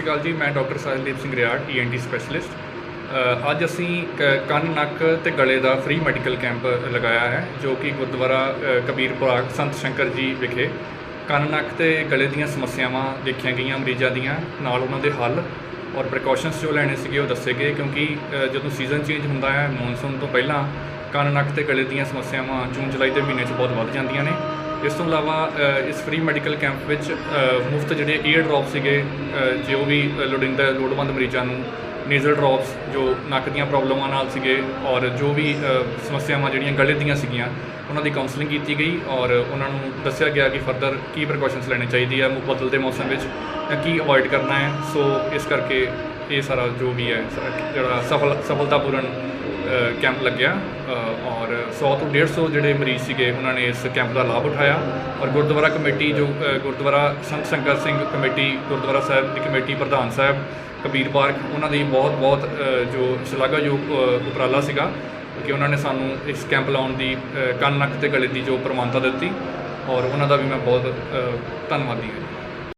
ਸ਼੍ਰੀ ਅਕਾਲ ਜੀ ਮੈਂ doctor Sahildeep Singh Riar ENT specialist ਅੱਜ ਅਸੀਂ ਕ- ਕੰਨ ਨੱਕ ਤੇ ਗਲੇ ਦਾ ਫ੍ਰੀ ਮੈਡੀਕਲ ਕੈਂਪ ਲਗਾਇਆ ਹੈ ਜੋ ਕਿ ਗੁਰਦੁਆਰਾ ਅ, ਕਬੀਰਪੁਰਾ ਸੰਤ ਸ਼ੰਕਰ ਜੀ ਵਿਖੇ ਕੰਨ ਨੱਕ ਤੇ ਗਲੇ ਦੀਆਂ ਸਮੱਸਿਆਵਾਂ ਦੇਖੀਆਂ ਗਈਆਂ ਮਰੀਜ਼ਾਂ ਦੀਆਂ ਨਾਲ ਉਹਨਾਂ ਦੇ ਹੱਲ ਔਰ ਪ੍ਰੀਕਾਸ਼ਨਸ ਜੋ ਲੈਣੇ ਸੀਗੇ ਉਹ ਦੱਸੇ ਗਏ ਕਿਉਂਕਿ ਜਦੋਂ ਸੀਜ਼ਨ ਚੇਂਜ ਹੁੰਦਾ ਹੈ ਮੌਨਸੂਨ ਤੋਂ ਪਹਿਲਾਂ ਕੰਨ ਨੱਕ ਤੇ ਗਲੇ ਦੀਆਂ ਸਮੱਸਿਆਵਾਂ ਜੂਨ ਜੁਲਾਈ ਦੇ ਮਹੀਨੇ 'ਚ ਬਹੁਤ ਵੱਧ ਜਾਂਦੀਆਂ ਨੇ। ਇਸ ਤੋਂ ਇਲਾਵਾ ਇਸ ਫ੍ਰੀ ਮੈਡੀਕਲ ਕੈਂਪ ਵਿੱਚ ਮੁਫਤ ਜਿਹੜੇ ਈਅਰ ਡ੍ਰੌਪ ਸੀਗੇ ਜੋ ਵੀ ਲੋੜਿੰਦਾ, ਲੋੜਵੰਦ ਮਰੀਜ਼ਾਂ ਨੂੰ ਨੇਜ਼ਲ ਡ੍ਰੌਪਸ ਜੋ ਨੱਕ ਦੀਆਂ ਪ੍ਰੋਬਲਮਾਂ ਨਾਲ ਸੀਗੇ ਔਰ ਜੋ ਵੀ ਸਮੱਸਿਆਵਾਂ ਜਿਹੜੀਆਂ ਗਲੇ ਦੀਆਂ ਸੀਗੀਆਂ, ਉਹਨਾਂ ਦੀ ਕਾਉਂਸਲਿੰਗ ਕੀਤੀ ਗਈ ਔਰ ਉਹਨਾਂ ਨੂੰ ਦੱਸਿਆ ਗਿਆ ਕਿ ਫਰਦਰ ਕੀ ਪ੍ਰੀਕਾਸ਼ਨਸ ਲੈਣੇ ਚਾਹੀਦੀ ਹੈ ਮੁ- ਬਦਲਦੇ ਮੌਸਮ ਵਿੱਚ ਜਾਂ ਕੀ ਅਵੋਇਡ ਕਰਨਾ ਹੈ। ਸੋ ਇਸ ਕਰਕੇ ਇਹ ਸਾਰਾ ਜੋ ਵੀ ਹੈ ਜਿਹੜਾ ਸਫਲ, ਸਫਲਤਾਪੂਰਨ ਕੈਂਪ ਲੱਗਿਆ ਔਰ 100 ਤੋਂ 150 ਜਿਹੜੇ ਮਰੀਜ਼ ਸੀਗੇ, ਉਹਨਾਂ ਨੇ ਇਸ ਕੈਂਪ ਦਾ ਲਾਭ ਉਠਾਇਆ। ਔਰ ਗੁਰਦੁਆਰਾ ਕਮੇਟੀ ਜੋ ਗੁਰਦੁਆਰਾ ਸੰਤ ਸ਼ੰਕਰ ਸਿੰਘ ਕਮੇਟੀ, ਗੁਰਦੁਆਰਾ ਸਾਹਿਬ ਦੀ ਕਮੇਟੀ ਪ੍ਰਧਾਨ ਸਾਹਿਬ ਕਬੀਰ ਪਾਰਕ ਉਹਨਾਂ ਦੀ ਬਹੁਤ ਬਹੁਤ ਜੋ ਸ਼ਲਾਘਾਯੋਗ ਉਪਰਾਲਾ ਸੀਗਾ ਕਿ ਉਹਨਾਂ ਨੇ ਸਾਨੂੰ ਇਸ ਕੈਂਪ ਲਾਉਣ ਦੀ ਕੰਨ ਨੱਕ ਤੇ ਗਲੇ ਦੀ ਜੋ ਪ੍ਰਮਾਣਤਾ ਦਿੱਤੀ। ਔਰ ਉਹਨਾਂ ਦਾ ਵੀ ਮੈਂ ਬਹੁਤ ਧੰਨਵਾਦੀ ਹਾਂ।